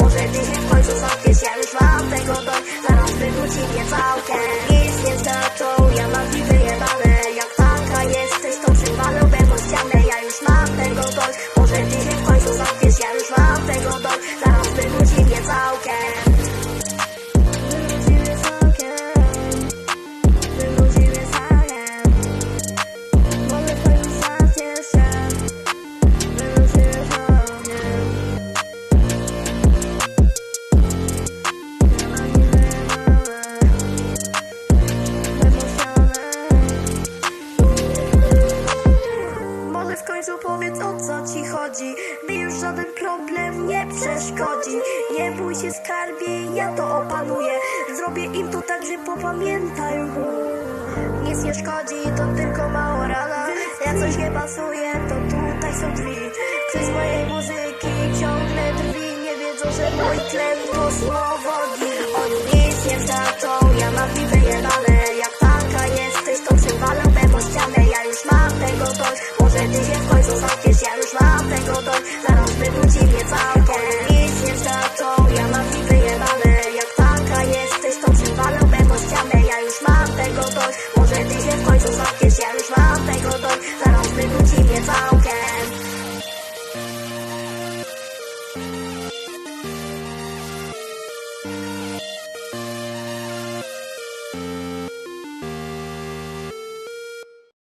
Może dzisiaj w końcu zamkniesz Ja już mam tego dość, zaraz wywróci mnie całkiem chodzi już żaden problem nie przeszkodzi. Nie bój się skarbie, ja to opanuję. Zrobię im to tak, że popamiętają Nic nie szkodzi, to tylko mała rana. Jak coś nie pasuje, to tutaj są drzwi. Ktoś mojej muzyki ciągle drwi. Nie wiedzą, że mój tlen to słowo końcu zamkniesz Ja już mam tego dość, zaraz wywróci mnie całkiem. Nic nie znaczą, ja mam ich wyjebane. Jak tanka jesteś, to przywalę we ścianę. Ja już mam tego dość, może ty się w końcu zamkniesz. Ja już mam tego dość, zaraz wywróci mnie całkiem